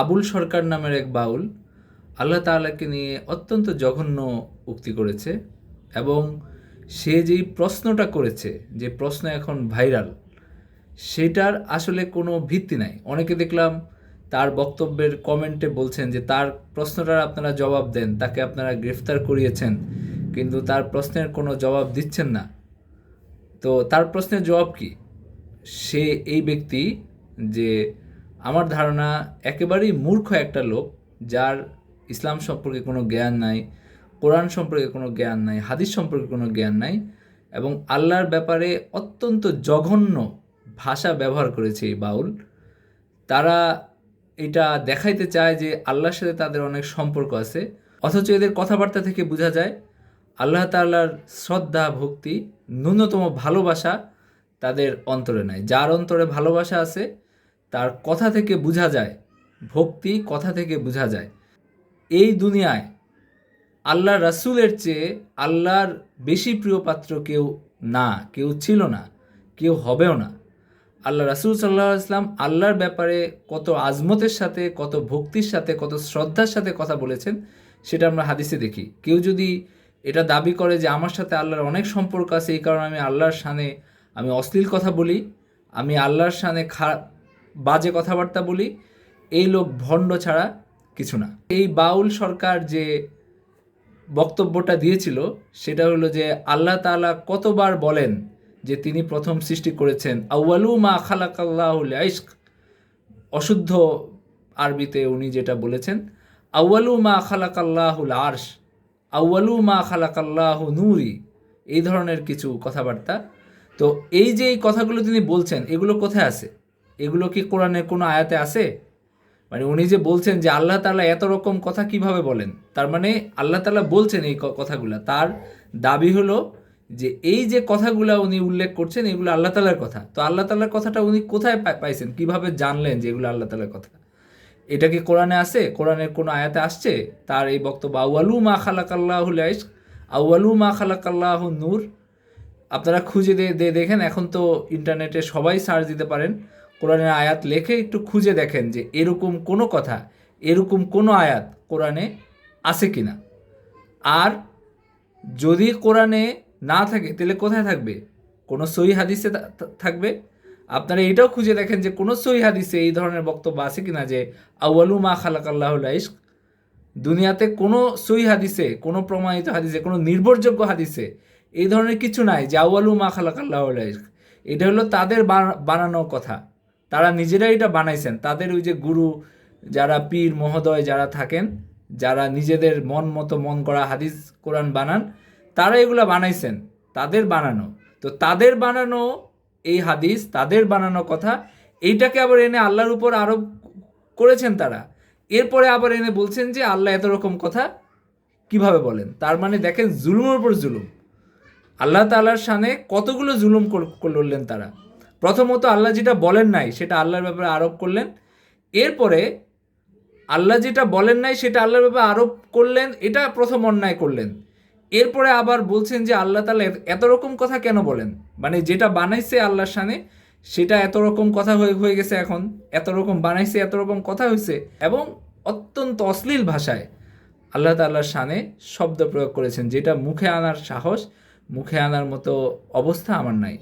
আবুল সরকার নামের এক বাউল আল্লাহ তাআলাকে নিয়ে অত্যন্ত জঘন্য উক্তি করেছে এবং সে যেই প্রশ্নটা করেছে, যে প্রশ্ন এখন ভাইরাল, সেটার আসলে কোনো ভিত্তি নাই। অনেকে দেখলাম তার বক্তব্যের কমেন্টে বলছেন যে তার প্রশ্নটার আপনারা জবাব দেন, তাকে আপনারা গ্রেফতার করিয়েছেন, কিন্তু তার প্রশ্নের কোনো জবাব দিচ্ছেন না। তো তার প্রশ্নের জবাব কি? সে এই ব্যক্তি যে আমার ধারণা একেবারেই মূর্খ একটা লোক যার ইসলাম সম্পর্কে কোনো জ্ঞান নাই, কোরআন সম্পর্কে কোনো জ্ঞান নাই, হাদিস সম্পর্কে কোনো জ্ঞান নাই এবং আল্লাহর ব্যাপারে অত্যন্ত জঘন্য ভাষা ব্যবহার করেছে এই বাউল। তারা এটা দেখাইতে চায় যে আল্লাহর সাথে তাদের অনেক সম্পর্ক আছে। অথচ এদের কথাবার্তা থেকে বোঝা যায়, আল্লাহ তাআলার শ্রদ্ধা, ভক্তি, ন্যূনতম ভালোবাসা তাদের অন্তরে নাই। যার অন্তরে ভালোবাসা আছে তার কথা থেকে বোঝা যায়, ভক্তি কথা থেকে বোঝা যায়। এই দুনিয়ায় আল্লাহ রাসূলের চেয়ে আল্লাহর বেশি প্রিয় পাত্র কেউ না, কেউ ছিল না, কেউ হবেও না। আল্লাহ রাসূল সাল্লাহ ইসলাম আল্লাহর ব্যাপারে কত আজমতের সাথে, কত ভক্তির সাথে, কত শ্রদ্ধার সাথে কথা বলেছেন, সেটা আমরা হাদিসে দেখি। কেউ যদি এটা দাবি করে যে আমার সাথে আল্লাহর অনেক সম্পর্ক আছে, এই কারণে আমি আল্লাহর সানে আমি অশ্লীল কথা বলি, আমি আল্লাহর সানে খা বাজে কথাবার্তা বলি, এই লোক ভণ্ড ছাড়া কিছু না। এই বাউল সরকার যে বক্তব্যটা দিয়েছিল, সেটা হলো যে আল্লাহ তাআলা কতবার বলেন যে তিনি প্রথম সৃষ্টি করেছেন, আউয়ালু মা খালাকাল্লাহুল ইশক অশুদ্ধ আরবিতে উনি যেটা বলেছেন, আউয়ালু মা খালাকাল্লাহুল আর্শ, আউয়ালু মা খালাকাল্লাহু নুরি, এই ধরনের কিছু কথাবার্তা। তো এই যে এই কথাগুলো তিনি বলছেন, এগুলো কোথায় আছে? এগুলো কি কোরআনের কোনো আয়াতে আছে? মানে উনি যে বলছেন যে আল্লাহ তালা এত রকম কথা কীভাবে বলেন? তার মানে আল্লাহ তালা বলছেন এই কথাগুলা। তার দাবি হলো যে এই যে কথাগুলা উনি উল্লেখ করছেন, এগুলো আল্লাহ তাআলার কথা। তো আল্লাহ তাআলার কথাটা উনি কোথায় পাইছেন? কীভাবে জানলেন যে এগুলো আল্লাহ তাআলার কথা? এটা কি কোরআনে আছে? কোরআনের কোনো আয়াতে আসছে? তার এই বক্তব্য, আউয়ালু মা খালাকাল্লাহুল ইশক আউয়ালু মা খালাকাল্লাহু নূর আপনারা খুঁজে দেখেন। এখন তো ইন্টারনেটে সবাই সার্চ দিতে পারেন। কোরআনের আয়াত লেখে একটু খুঁজে দেখেন যে এরকম কোনো কথা, এরকম কোনো আয়াত কোরআনে আছে কি না আর যদি কোরআনে না থাকে, তাহলে কোথায় থাকবে? কোনো সহি হাদিসে থাকবে? আপনারা এটাও খুঁজে দেখেন যে কোনো সহি হাদিসে এই ধরনের বক্তব্য আছে কিনা যে আউয়ালু মা খালাকাল্লাহুল ইশক দুনিয়াতে কোনো সই হাদিসে, কোনো প্রমাণিত হাদিসে, কোনো নির্ভরযোগ্য হাদিসে এই ধরনের কিছু নাই যে আউয়ালু মা খালাকাল্লাহুল ইশক এটা হলো তাদের বানা- বানানো কথা। তারা নিজেরাই এটা বানাইছেন। তাদের ওই যে গুরু, যারা পীর, মহোদয় যারা থাকেন, যারা নিজেদের মন মতো মন করা হাদিস, কোরআন বানান, তারা এগুলো বানাইছেন। তাদের বানানো। তো তাদের বানানো এই হাদিস, তাদের বানানো কথা, এইটাকে আবার এনে আল্লাহর উপর আরোপ করেছেন তারা। এরপরে আবার এনে বলছেন যে, আল্লাহ এত রকম কথা কীভাবে বলেন? তার মানে দেখেন, জুলুমের উপর জুলুম। আল্লাহ তাআলার সানে কতগুলো জুলুম করলেন তারা। প্রথমত আল্লাহ যেটা বলেন নাই, সেটা আল্লাহর ব্যাপারে আরোপ করলেন। এরপরে আল্লাহ যেটা বলেন নাই, সেটা আল্লাহর ব্যাপারে আরোপ করলেন, এটা প্রথম অন্যায় করলেন। এরপরে আবার বলছেন যে আল্লাহ তাআলা এত- রকম কথা কেন বলেন? মানে যেটা বানাইছে আল্লাহর সানে সেটা এত রকম কথা হয়ে হয়ে গেছে এখন। এত রকম বানাইছে, এত রকম কথা হয়েছে এবং অত্যন্ত অশ্লীল ভাষায় আল্লাহ তাআলার শানে শব্দ প্রয়োগ করেছেন, যেটা মুখে আনার সাহস, মুখে আনার মতো অবস্থা আমার নাই।